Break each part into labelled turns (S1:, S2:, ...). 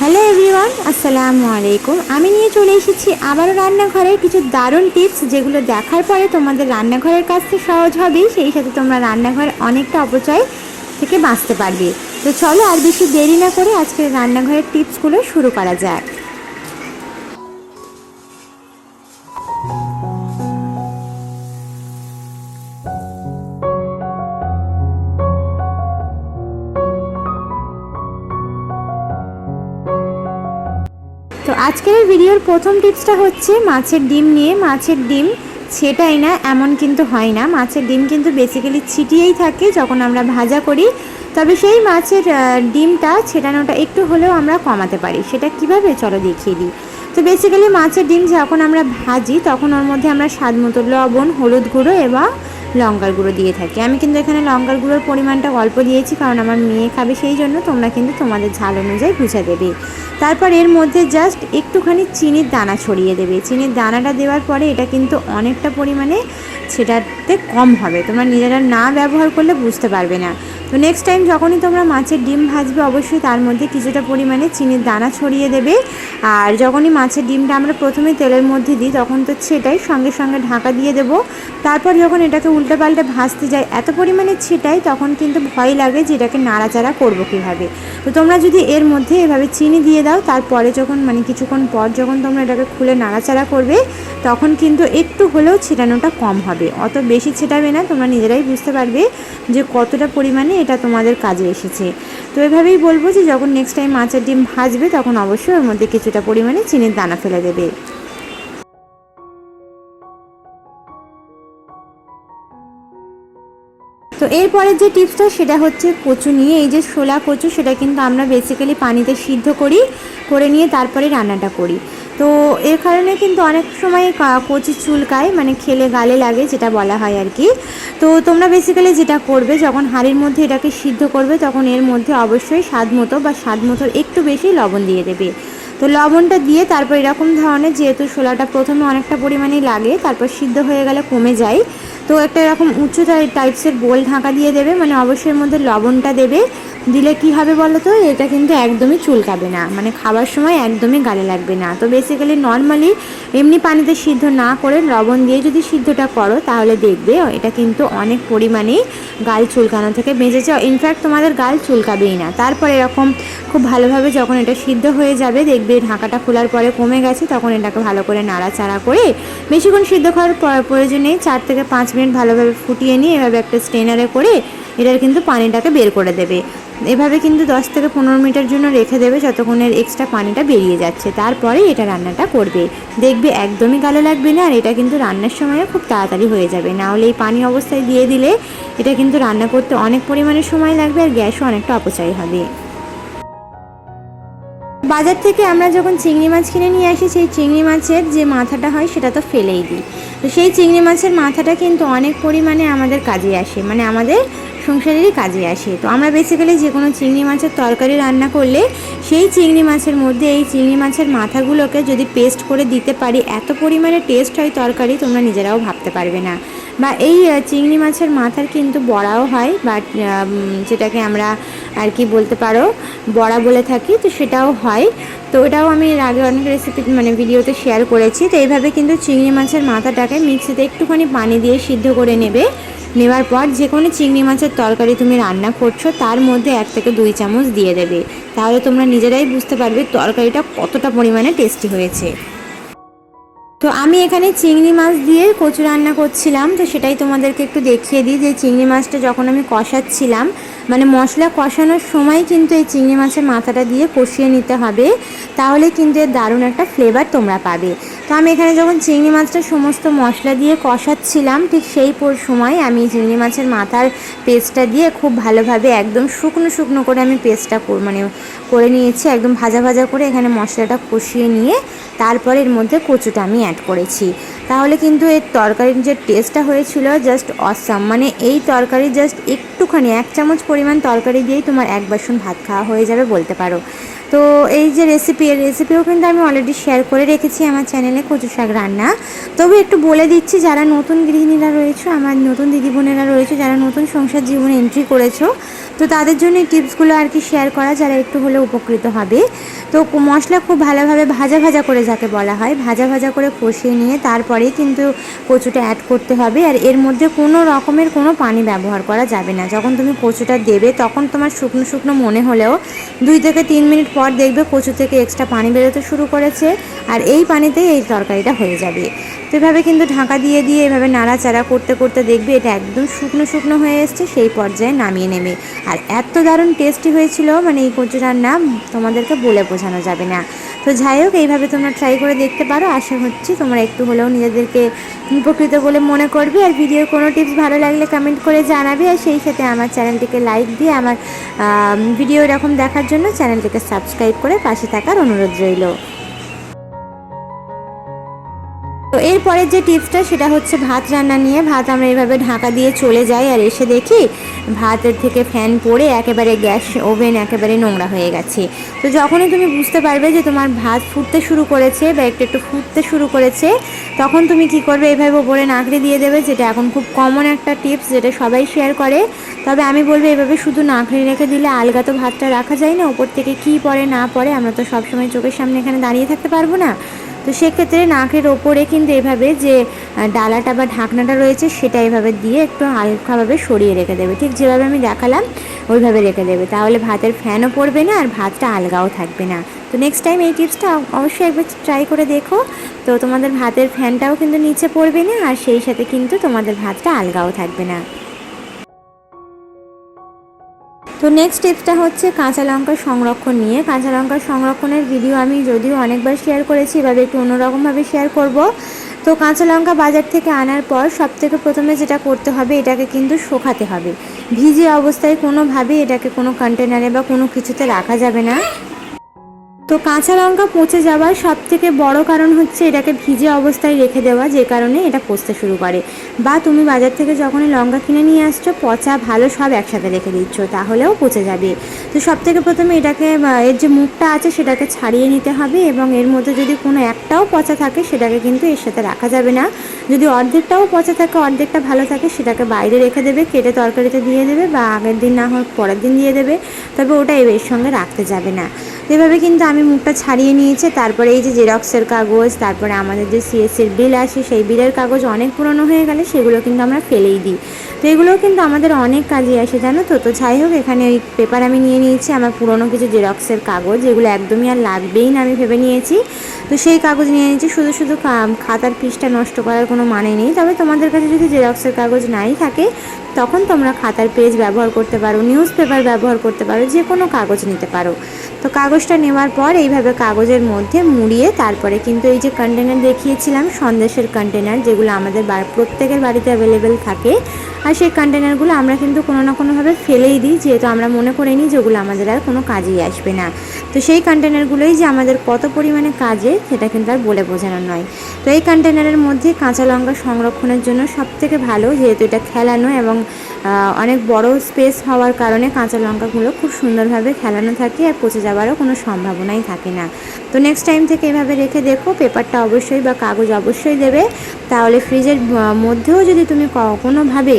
S1: Hello everyone, আসসালামু আলাইকুম। আমি নিয়ে চলে এসেছি আবারও রান্নাঘরের কিছু দারুণ টিপস যেগুলো দেখার পরে তোমাদের রান্নাঘরের কাজটা সহজ হবে সেই সাথে তোমরা রান্নাঘরে অনেকটা অপচয় থেকে বাঁচতে পারবে। তো চলো আর বেশি দেরি না করে আজকের রান্নাঘরের টিপসগুলো শুরু করা যাক। আজকের এই ভিডিওর প্রথম টিপসটা হচ্ছে মাছের ডিম নিয়ে মাছের ডিম ছেটাই না, এমন কিন্তু হয় না। মাছের ডিম কিন্তু বেসিক্যালি ছিটিয়েই থাকে যখন আমরা ভাজা করি। তবে সেই মাছের ডিমটা ছেটানোটা একটু হলেও আমরা কমাতে পারি। সেটা কীভাবে? চলো দেখিয়ে দিই। তো বেসিক্যালি মাছের ডিম যখন আমরা ভাজি, তখন ওর মধ্যে আমরা স্বাদ মতো লবণ, হলুদ গুঁড়ো এবং লঙ্কার গুঁড়ো দিয়ে থাকি। আমি কিন্তু এখানে লঙ্কার গুঁড়োর পরিমাণটা অল্প দিয়েছি, কারণ আমার মেয়ে খাবে সেই জন্য তোমরা কিন্তু তোমাদের ঝাল অনুযায়ী বুঝে দেবে। তারপর এর মধ্যে জাস্ট একটুখানি চিনির দানা ছড়িয়ে দেবে। চিনির দানাটা দেওয়ার পরে এটা কিন্তু অনেকটা পরিমাণে সেটাতে কম হবে। তোমরা নিজেরা না ব্যবহার করলে বুঝতে পারবে না। তো নেক্সট টাইম যখনই তোমরা মাছের ডিম ভাজবে, অবশ্যই তার মধ্যে কিছুটা পরিমাণে চিনির দানা ছড়িয়ে দেবে। আর যখনই মাছের ডিমটা আমরা প্রথমে তেলের মধ্যে দিই, তখন তো সেটাই সঙ্গে সঙ্গে ঢাকা দিয়ে দেব। তারপর যখন এটাকে উল্টে পাল্টে ভাজতে যাই, এত পরিমাণে ছিটাই, তখন কিন্তু ভয় লাগে যে এটাকে নাড়াচাড়া করব কীভাবে। তো তোমরা যদি এর মধ্যে এভাবে চিনি দিয়ে দাও, তারপরে যখন মানে কিছুক্ষণ পর যখন তোমরা এটাকে খুলে নাড়াচাড়া করবে, তখন কিন্তু একটু হলেও ছেটানোটা কম হবে। অত বেশি ছেটাবে না, তোমরা নিজেরাই বুঝতে পারবে যে কতটা পরিমাণে এটা তোমাদের কাজে এসেছে। তো এভাবেই বলব যে যখন নেক্সট টাইম মাছের ডিম ভাজবে, তখন অবশ্যই ওর মধ্যে কিছুটা পরিমাণে চিনির দানা ফেলে দেবে। তো এরপরের যে টিপসটা, সেটা হচ্ছে কচু নিয়ে, এই যে শোলা কচু, সেটা কিন্তু আমরা বেসিক্যালি পানিতে সিদ্ধ করি, করে নিয়ে তারপরে রান্নাটা করি। তো এর কারণে কিন্তু অনেক সময় কচি চুলকায় মানে খেলে গালে লাগে, যেটা বলা হয় আর কি। তো তোমরা বেসিক্যালি যেটা করবে, যখন হাঁড়ির মধ্যে এটাকে সিদ্ধ করবে, তখন এর মধ্যে অবশ্যই স্বাদ মতো বা স্বাদ মতো একটু বেশি লবণ দিয়ে দেবে। তো লবণটা দিয়ে তারপর এরকম ধরনের, যেহেতু শোলাটা প্রথমে অনেকটা পরিমাণেই লাগে, তারপর সিদ্ধ হয়ে গেলে কমে যায় তো একটা এরকম উঁচু টাইপসের গোল ঢাকা দিয়ে দেবে মানে অবশ্যই মধ্যে লবণটা দেবে। দিলে কি হবে বলো তো এটা কিন্তু একদমই চুলকাবে না। মানে খাবার সময় একদমই গালে লাগবে না। তো বেসিক্যালি নর্মালি এমনি পানিতে সিদ্ধ না করে লবণ দিয়ে যদি সিদ্ধটা করো, তাহলে দেখবে এটা কিন্তু অনেক পরিমাণেই গাল চুলকানো থেকে বেঁচেছে। ইনফ্যাক্ট তোমাদের গাল চুলকাবেই না। তারপর এরকম খুব ভালোভাবে যখন এটা সিদ্ধ হয়ে যাবে, দেখবে ঢাকাটা খোলার পরে কমে গেছে, তখন এটাকে ভালো করে নাড়াচাড়া করে বেশিক্ষণ সিদ্ধ করার প্রয়োজন চার থেকে পাঁচ মিনিট ভালোভাবে ফুটিয়ে নিয়ে এভাবে একটা স্টেনারে করে এটার কিন্তু পানিটাকে বের করে দেবে। এভাবে কিন্তু দশ থেকে পনেরো মিনিটের জন্য রেখে দেবে যতক্ষণের এক্সট্রা পানিটা বেরিয়ে যাচ্ছে। তারপরে এটা রান্নাটা করবে। দেখবে একদমই গালে লাগবে না আর এটা কিন্তু রান্নার সময়ও খুব তাড়াতাড়ি হয়ে যাবে। না হলে এই পানি অবস্থায় দিয়ে দিলে এটা কিন্তু রান্না করতে অনেক পরিমাণে সময় লাগবে আর গ্যাসও অনেকটা অপচয় হবে। বাজার থেকে আমরা যখন চিংড়ি মাছ কিনে নিয়ে আসি, সেই চিংড়ি মাছের যে মাথাটা হয়, সেটা তো ফেলেই দিই। তো সেই চিংড়ি মাছের মাথাটা কিন্তু অনেক পরিমাণে আমাদের কাজে আসে মানে আমাদের সংসারেরই কাজে আসে। তো আমরা বেসিক্যালি যে কোনো চিংড়ি মাছের তরকারি রান্না করলে, সেই চিংড়ি মাছের মধ্যে, এই চিংড়ি মাছের মাথাগুলোকে যদি পেস্ট করে দিতে পারি, এত পরিমাণে টেস্ট হয় তরকারি, তোমরা নিজেরাও ভাবতে পারবে না। বা এই চিংড়ি মাছের মাথার কিন্তু বড়াও হয় বাট যেটাকে আমরা আর কি বলতে পারো? বড়া বলে থাকি, তো সেটাও হয়। তো ওটাও আমি এর আগে অনেক রেসিপি মানে ভিডিওতে শেয়ার করেছি। তো এইভাবে কিন্তু চিংড়ি মাছের মাথাটাকে মিক্সিতে একটুখানি পানি দিয়ে সিদ্ধ করে নেবে। নেওয়ার পর যে কোনো চিংড়ি মাছের তরকারি তুমি রান্না করছ, তার মধ্যে এক থেকে দুই চামচ দিয়ে দেবে। তাহলে তোমরা নিজেরাই বুঝতে পারবে তরকারিটা কতটা পরিমাণে টেস্টি হয়েছে। তো আমি এখানে চিংড়ি মাছ দিয়ে কচু রান্না করছিলাম, তো সেটাই তোমাদেরকে একটু দেখিয়ে দিই যে চিংড়ি মাছটা যখন আমি কষাচ্ছিলাম মানে মশলা কষানোর সময় কিন্তু এই চিংড়ি মাছের মাথাটা দিয়ে কষিয়ে নিতে হবে, তাহলে কিন্তু এর দারুণ একটা ফ্লেভার তোমরা পাবে। তো আমি এখানে যখন চিংড়ি মাছটা সমস্ত মশলা দিয়ে কষাচ্ছিলাম, ঠিক সেই সময় আমি চিংড়ি মাছের মাথার পেস্টটা দিয়ে খুব ভালোভাবে একদম শুকনো শুকনো করে আমি পেস্টটা মানে করে নিয়েছি, একদম ভাজা ভাজা করে এখানে মশলাটা কষিয়ে নিয়ে তারপর এর মধ্যে কচুটা আমি অ্যাড করেছি। তাহলে কিন্তু এর তরকারির যে টেস্টটা হয়েছিল জাস্ট অসাম মানে এই তরকারি জাস্ট একটুখানি, এক চামচ পরিমাণ তরকারি দিয়েই তোমার এক বাসন ভাত খাওয়া হয়ে যাবে বলতে পারো। তো এই যে রেসিপি এর রেসিপিও কিন্তু আমি অলরেডি শেয়ার করে রেখেছি আমার চ্যানেলে কচু শাক রান্না। তবে একটু বলে দিচ্ছি, যারা নতুন গৃহিণীরা রয়েছে, আমার নতুন দিদি বোনেরা রয়েছে, যারা নতুন সংসার জীবনে এন্ট্রি করেছ তো তাদের জন্য এই টিপসগুলো আর কি শেয়ার করা, যারা একটু হলেও উপকৃত হবে। তো মশলা খুব ভালোভাবে ভাজা ভাজা করে যাকে বলা হয়, ভাজা ভাজা করে কষিয়ে নিয়ে তারপরেই কিন্তু কচুটা অ্যাড করতে হবে। আর এর মধ্যে কোনো রকমের কোনো পানি ব্যবহার করা যাবে না। যখন তুমি কচুটা দেবে, তখন তোমার শুকনো শুকনো মনে হলেও দুই থেকে তিন মিনিট পর দেখবে কচু থেকে এক্সট্রা পানি বেরোতে শুরু করেছে। আর এই পানিতেই এই তরকারিটা হয়ে যাবে। তো এভাবে কিন্তু ঢাকা দিয়ে দিয়ে এভাবে নাড়াচাড়া করতে করতে দেখবে এটা একদম শুকনো শুকনো হয়ে এসছে, সেই পর্যায়ে নামিয়ে নেবে। আর এত দারুণ টেস্টি হয়েছিল মানে এই কচু রান্না তোমাদেরকে বলে বোঝানো যাবে না। তো যাই হোক, এইভাবে তোমরা ট্রাই করে দেখতে পারো। আশা হচ্ছি তোমরা একটু হলেও নিজেদেরকে উপকৃত বলে মনে করবে। আর ভিডিওর কোনো টিপস ভালো লাগলে কমেন্ট করে জানাবে। আর সেই সাথে আমার চ্যানেলটিকে লাইক দিয়ে আমার ভিডিও এরকম দেখার জন্য চ্যানেলটিকে সাবস্ক্রাইব করে পাশে থাকার অনুরোধ রইল। তো এরপরের যে টিপসটা, সেটা হচ্ছে ভাত রান্না নিয়ে। ভাত আমরা এইভাবে ঢাকা দিয়ে চলে যাই আর এসে দেখি ভাতের থেকে ফ্যান পড়ে একেবারে গ্যাস ওভেন একেবারে নোংরা হয়ে গেছে। তো যখনই তুমি বুঝতে পারবে যে তোমার ভাত ফুটতে শুরু করেছে বা একটু একটু ফুটতে শুরু করেছে, তখন তুমি কি করবে? এইভাবে ওপরে নাকড়ে দিয়ে দেবে, যেটা এখন খুব কমন একটা টিপস যেটা সবাই শেয়ার করে। তবে আমি বলব, এভাবে শুধু নাকড়ে রেখে দিলে আলগা তো ভাতটা রাখা যায় না। ওপর থেকে কি পড়ে না পড়ে আমরা তো সবসময় চোখের সামনে এখানে দাঁড়িয়ে থাকতে পারব না। তো সেক্ষেত্রে নাকের ওপরে কিন্তু এভাবে যে ডালাটা বা ঢাকনাটা রয়েছে সেটা এভাবে দিয়ে একটু হালকাভাবে সরিয়ে রেখে দেবে। ঠিক যেভাবে আমি দেখালাম, ওইভাবে রেখে দেবে। তাহলে ভাতের ফ্যানও পড়বে না আর ভাতটা আলগাও থাকবে না। তো নেক্সট টাইম এই টিপসটা অবশ্যই একবার ট্রাই করে দেখো। তো তোমাদের ভাতের ফ্যানটাও কিন্তু নিচে পড়বে না আর সেই সাথে কিন্তু তোমাদের ভাতটা আলগাও থাকবে না। তো নেক্সট টিপসটা হচ্ছে কাঁচা লঙ্কার সংরক্ষণ নিয়ে। কাঁচা লঙ্কার সংরক্ষণের ভিডিও আমি যদিও অনেকবার শেয়ার করেছি, এভাবে একটু অন্যরকমভাবে শেয়ার করব। তো কাঁচা লঙ্কা বাজার থেকে আনার পর সব থেকে প্রথমে যেটা করতে হবে, এটাকে কিন্তু শোকাতে হবে। ভিজে অবস্থায় কোনোভাবে এটাকে কোনো কন্টেনারে বা কোনো কিছুতে রাখা যাবে না। তো কাঁচা লঙ্কা পচে যাওয়ার সব থেকে বড় কারণ হচ্ছে এটাকে ভিজে অবস্থায় রেখে দেওয়া, যে কারণে এটা পচতে শুরু করে। বা তুমি বাজার থেকে যখনই লঙ্কা কিনে নিয়ে আসছো, পচা, ভালো সব একসাথে রেখে দিচ্ছ, তাহলেও পচে যাবে। তো সব থেকে প্রথমে এটাকে এর যে মুখটা আছে সেটাকে ছাড়িয়ে নিতে হবে এবং এর মধ্যে যদি কোনো একটাও পচা থাকে, সেটাকে কিন্তু এর সাথে রাখা যাবে না। যদি অর্ধেকটাও পচা থাকে, অর্ধেকটা ভালো থাকে, সেটাকে বাইরে রেখে দেবে, কেটে তরকারিতে দিয়ে দেবে বা আগের দিন না হোক পরের দিন দিয়ে দেবে, তবে ওটা এর সঙ্গে রাখতে যাবে না। এভাবে কিন্তু আমি মুখটা ছাড়িয়ে নিয়েছে, তারপরে এই যে জেরক্সের কাগজ, তারপরে আমাদের যে সিএসসির বিল আসে সেই বিলের কাগজ অনেক পুরনো হয়ে গেলে সেগুলো কিন্তু আমরা ফেলেই দিই। তো এগুলোও কিন্তু আমাদের অনেক কাজে আসে, জানো তো? তো যাই হোক, এখানে ওই পেপার আমি নিয়ে নিয়েছি, আমার পুরনো কিছু জেরক্সের কাগজ যেগুলো একদমই আর লাগবেই না, আমি ভেবে নিয়েছি। তো সেই কাগজ নিয়ে নিয়েছি, শুধু শুধু খাতার পিসটা নষ্ট করার কোনো মানে নেই। তবে তোমাদের কাছে যদি জেরক্সের কাগজ নাই থাকে, তখন তোমরা খাতার পেজ ব্যবহার করতে পারো নিউজ পেপার ব্যবহার করতে পারো, যে কোনো কাগজ নিতে পারো। তো কাগজটা নেওয়ার পর এইভাবে কাগজের মধ্যে মুড়িয়ে তারপরে কিন্তু এই যে কন্টেনার দেখিয়েছিলাম, সন্দেশের কন্টেনার যেগুলো আমাদের প্রত্যেকের বাড়িতে অ্যাভেলেবেল থাকে, আর সেই কন্টেনারগুলো আমরা কিন্তু কোনো না কোনোভাবে ফেলেই দিই, যেহেতু আমরা মনে করে নিই যেগুলো আমাদের আর কোনো কাজেই আসবে না। তো সেই কন্টেনারগুলোই যে আমাদের কত পরিমাণে কাজে, সেটা কিন্তু আর বলে বোঝানো নয়। তো এই কন্টেনারের মধ্যে কাঁচা লঙ্কা সংরক্ষণের জন্য সবথেকে ভালো, যেহেতু এটা খেলানো এবং অনেক বড় স্পেস হওয়ার কারণে কাঁচা লঙ্কাগুলো খুব সুন্দরভাবে খেলানো থাকে আর পচে যাওয়ারও কোনো সম্ভাবনাই থাকে না। তো নেক্সট টাইম থেকে এভাবে রেখে দেখো, পেপারটা অবশ্যই বা কাগজ অবশ্যই দেবে। তাহলে ফ্রিজের মধ্যেও যদি তুমি কোনোভাবে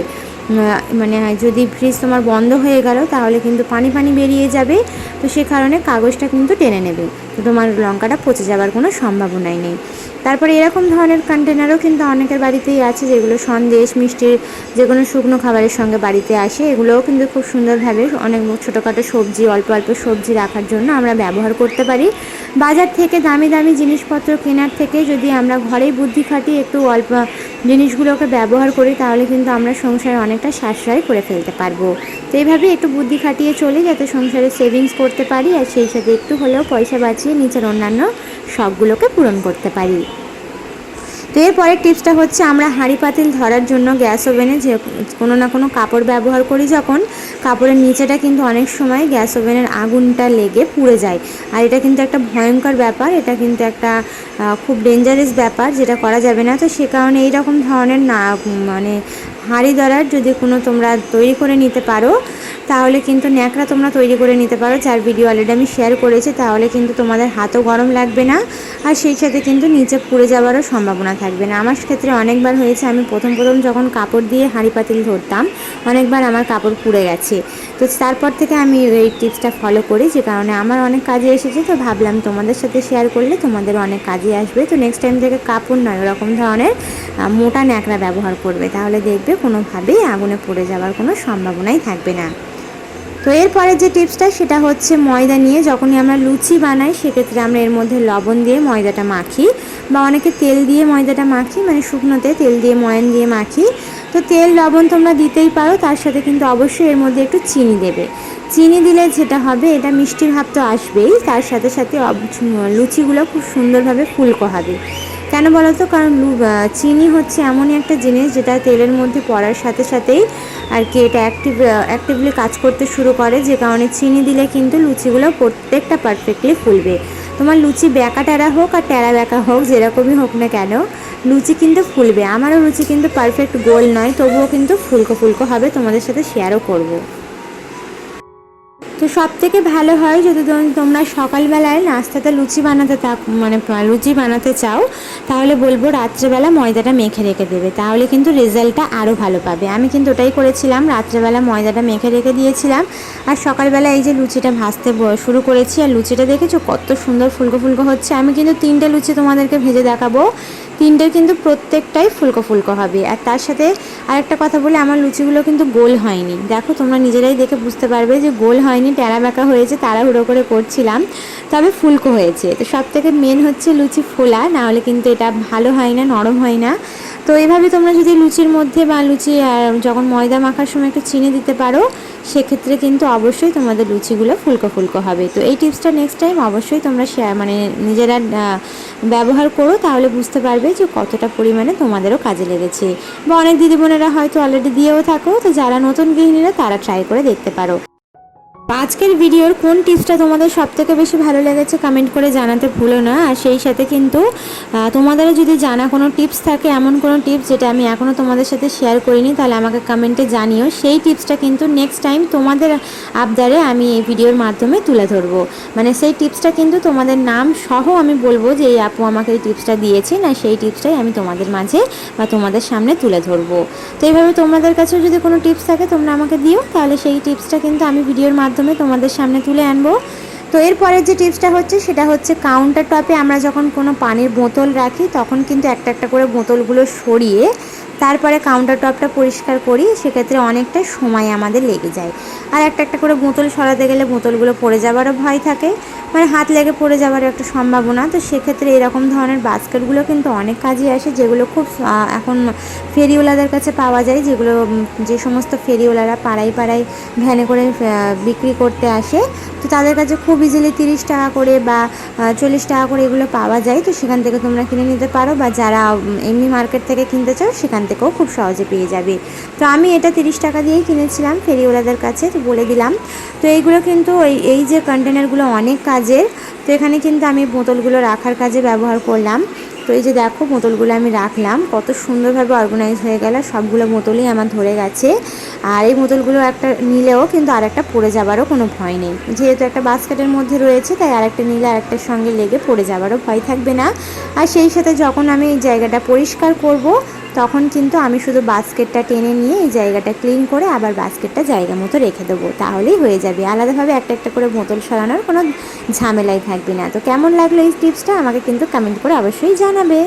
S1: মানে যদি ফ্রিজ তোমার বন্ধ হয়ে গেল, তাহলে কিন্তু পানি পানি বেরিয়ে যাবে। তো সে কারণে কাগজটা কিন্তু টেনে নেবে। তো তোমার লঙ্কাটা পচে যাওয়ার কোনো সম্ভাবনাই নেই। তারপরে এরকম ধরনের কন্টেনারও কিন্তু অনেকের বাড়িতেই আছে, যেগুলো সন্দেশ, মিষ্টির যে কোনো শুকনো খাবারের সঙ্গে বাড়িতে আসে। এগুলোও কিন্তু খুব সুন্দরভাবে অনেক ছোটোখাটো সবজি, অল্প অল্প সবজি রাখার জন্য আমরা ব্যবহার করতে পারি। বাজার থেকে দামি দামি জিনিসপত্র কেনার থেকে যদি আমরা ঘরেই বুদ্ধি খাটিয়ে একটু অল্প জিনিসগুলোকে ব্যবহার করি, তাহলে কিন্তু আমরা সংসারে অনেকটা সাশ্রয় করে ফেলতে পারব। তো এইভাবেই একটু বুদ্ধি খাটিয়ে চলে, যাতে সংসারে সেভিংস করতে পারি, আর সেই সাথে একটু হলেও পয়সা বাঁচিয়ে নিচের অন্যান্য শখগুলোকে পূরণ করতে পারি। তো এরপরের টিপসটা হচ্ছে আমরা হাঁড়ি পাতিল ধরার জন্য গ্যাস ওভেনে যে কোনো না কোনো কাপড় ব্যবহার করি যখন। কাপড়ের নিচেটা কিন্তু অনেক সময় গ্যাস ওভেনের আগুনটা লেগে পুড়ে যায়। আর এটা কিন্তু একটা ভয়ঙ্কর ব্যাপার, এটা কিন্তু একটা খুব ডেঞ্জারাস ব্যাপার যেটা করা যাবে না। তো সে কারণে এইরকম ধরনের না মানে হাঁড়ি ধরার যদি কোনো তোমরা তৈরি করে নিতে পারো, তাহলে কিন্তু ন্যাকড়া তোমরা তৈরি করে নিতে পারো, যার ভিডিও অলরেডি আমি শেয়ার করেছি, তাহলে কিন্তু তোমাদের হাতও গরম লাগবে না, আর সেই সাথে কিন্তু নিচে পুড়ে যাওয়ারও সম্ভাবনা থাকবে না। আমার ক্ষেত্রে অনেকবার হয়েছে, আমি প্রথম প্রথম যখন কাপড় দিয়ে হাঁড়ি পাতিল ধরতাম, অনেকবার আমার কাপড় পুড়ে গেছে। তো তারপর থেকে আমি এই টিপসটা ফলো করি যে কারণে আমার অনেক কাজে এসেছে, তো ভাবলাম তোমাদের সাথে শেয়ার করলে তোমাদের অনেক কাজে আসবে। তো নেক্সট টাইম থেকে কাপড় নয় ওরকম ধরনের মোটা ন্যাকড়া ব্যবহার করবে, তাহলে দেখবে কোনোভাবেই আগুনে পড়ে যাওয়ার কোনো সম্ভাবনাই থাকবে না। তো এরপরে যে টিপসটা, সেটা হচ্ছে ময়দা নিয়ে যখনই আমরা লুচি বানাই, সেক্ষেত্রে আমরা এর মধ্যে লবণ দিয়ে ময়দাটা মাখি বা অনেকে তেল দিয়ে ময়দাটা মাখি মানে শুকনোতে তেল দিয়ে, ময়ান দিয়ে মাখি। তো তেল, লবণ তোমরা দিতেই পারো, তার সাথে কিন্তু অবশ্যই এর মধ্যে একটু চিনি দেবে। চিনি দিলে যেটা হবে, এটা মিষ্টি ভাব তো আসবেই, তার সাথে সাথে লুচিগুলো খুব সুন্দরভাবে ফুলকো হবে। কেন বলো তো কারণ চিনি হচ্ছে এমনই একটা জিনিস যেটা তেলের মধ্যে পড়ার সাথে সাথেই আর কি এটা অ্যাক্টিভ অ্যাক্টিভলি কাজ করতে শুরু করে। যে কারণে চিনি দিলে কিন্তু লুচিগুলো প্রত্যেকটা পারফেক্টলি ফুলবে। তোমার লুচি ব্যাকা টেরা হোক আর টেরা ব্যাকা হোক, যেরকমই হোক না কেন, লুচি কিন্তু ফুলবে। আমারও লুচি কিন্তু পারফেক্ট গোল নয়, তবুও কিন্তু ফুলকো ফুলকো হবে, তোমাদের সাথে শেয়ারও করব। তো সব থেকে ভালো হয় যদি তোম- তোমরা সকালবেলায় নাস্তাতে লুচি বানাতে মানে লুচি বানাতে চাও, তাহলে বলব রাত্রেবেলা ময়দাটা মেখে রেখে দেবে। তাহলে কিন্তু রেজাল্টটা আরও ভালো পাবে। আমি কিন্তু ওটাই করেছিলাম, রাত্রেবেলা ময়দাটা মেখে রেখে দিয়েছিলাম। আর সকালবেলা এই যে লুচিটা ভাজতে শুরু করেছি, আর লুচিটা দেখেছ কত সুন্দর ফুলকো ফুলকো হচ্ছে। আমি কিন্তু তিনটে লুচি তোমাদেরকে ভেজে দেখাবো। তিনটের কিন্তু প্রত্যেকটাই ফুলকো ফুলকো হবে। আর তার সাথে আরেকটা কথা বলে, আমার লুচিগুলো কিন্তু গোল হয়নি। দেখো, তোমরা নিজেরাই দেখে বুঝতে পারবে যে গোল হয়নি, টেরা বেঁকা হয়েছে, তাড়াহুড়ো করে করছিলাম, তবে ফুলকো হয়েছে। তো সব থেকে মেন হচ্ছে লুচি ফোলা নাহলে কিন্তু এটা ভালো হয় না, নরম হয় না। তো এইভাবে তোমরা যদি লুচির মধ্যে বা লুচি আর যখন ময়দা মাখার সময় একটু চিনি দিতে পারো, সেক্ষেত্রে কিন্তু অবশ্যই তোমাদের লুচিগুলো ফুলকো ফুলকো হবে। তো এই টিপসটা নেক্সট টাইম অবশ্যই তোমরা শেয়ার মানে নিজেরা ব্যবহার করো, তাহলে বুঝতে পারবে যে কতটা পরিমাণে তোমাদেরও কাজে লেগেছে। বা অনেক দিদিবোনেরা হয়তো অলরেডি দিয়েও থাকো, তো যারা নতুন গৃহিণীরা তারা ট্রাই করে দেখতে পারো। আজকের ভিডিওর কোন টিপসটা তোমাদের সব থেকে বেশি ভালো লেগেছে কমেন্ট করে জানাতে ভুলো না। আর সেই সাথে কিন্তু আহ, তোমাদেরও যদি জানা কোনো টিপস থাকে এমন কোনো টিপস যেটা আমি এখনও তোমাদের সাথে শেয়ার করিনি তাহলে আমাকে কমেন্টে জানিও। সেই টিপসটা কিন্তু নেক্সট টাইম তোমাদের আবদারে আমি এই ভিডিওর মাধ্যমে তুলে ধরবো। মানে সেই টিপসটা কিন্তু তোমাদের নাম সহ আমি বলব যে এই আপু আমাকে এই টিপসটা দিয়েছে না সেই টিপসটাই আমি তোমাদের মাঝে বা তোমাদের সামনে তুলে ধরবো। তো এইভাবে তোমাদের কাছেও যদি কোনো টিপস থাকে তোমরা আমাকে দিও। তাহলে সেই টিপসটা কিন্তু আমি ভিডিওর মাধ্যমে তোমাদের সামনে তুলে আনব। তো এরপরের যে টিপসটা হচ্ছে, সেটা হচ্ছে কাউন্টার টপে আমরা যখন কোনো পানির বোতল রাখি, তখন কিন্তু একটা একটা করে বোতলগুলো সরিয়ে তারপরে কাউন্টার টপটা পরিষ্কার করি, সেক্ষেত্রে অনেকটা সময় আমাদের লেগে যায়। আর একটা একটা করে বোতল সরাতে গেলে বোতলগুলো পড়ে যাওয়ারও ভয় থাকে। মানে হাত লেগে পড়ে যাওয়ার একটা সম্ভাবনা। তো সেক্ষেত্রে এরকম ধরনের বাস্কেটগুলো কিন্তু অনেক কাজে আসে, যেগুলো খুব এখন ফেরিওয়ালাদের কাছে পাওয়া যায়, যেগুলো যে সমস্ত ফেরিওয়ালারা পাড়ায় পাড়ায় ভ্যানে করে বিক্রি করতে আসে। তো তাদের কাছে খুব ইজিলি তিরিশ টাকা করে বা চল্লিশ টাকা করে এগুলো পাওয়া যায়। তো সেখান থেকে তোমরা কিনে নিতে পারো বা যারা এমনি মার্কেট থেকে কিনতে চাও, সেখান থেকেও খুব সহজে পেয়ে যাবে। তো আমি এটা তিরিশ টাকা দিয়েই কিনেছিলাম ফেরিওয়ালাদের কাছে, তো বলে দিলাম। তো এইগুলো কিন্তু ওই, এই যে কন্টেনারগুলো অনেক কাজের, তো এখানে কিন্তু আমি বোতলগুলো রাখার কাজে ব্যবহার করলাম। তো এই যে দেখো বোতলগুলো আমি রাখলাম, কত সুন্দরভাবে অর্গানাইজ হয়ে গেল, সবগুলো বোতলই আমার ধরে গেছে। আর এই বোতলগুলো একটা নিলেও কিন্তু আরেকটা পড়ে যাবারও কোনো ভয় নেই। যেহেতু একটা বাস্কেটের মধ্যে রয়েছে, তাই আরেকটা নিলে আরেকটার সঙ্গে লেগে পড়ে যাবারও ভয় থাকবে না। আর সেই সাথে যখন আমি এই জায়গাটা পরিষ্কার করব তখন কিন্তু আমি শুধু বাস্কেটটা টেনে নিয়ে এই জায়গাটা ক্লিন করে আবার বাস্কেটটা জায়গা মতো রেখে দেবো। তাহলেই হয়ে যাবে। আলাদাভাবে একটা একটা করে বোতল সরানোর কোনো ঝামেলাই থাকবে না। তো কেমন লাগল এই টিপসটা আমাকে কিন্তু কমেন্ট করে অবশ্যই জানাবে।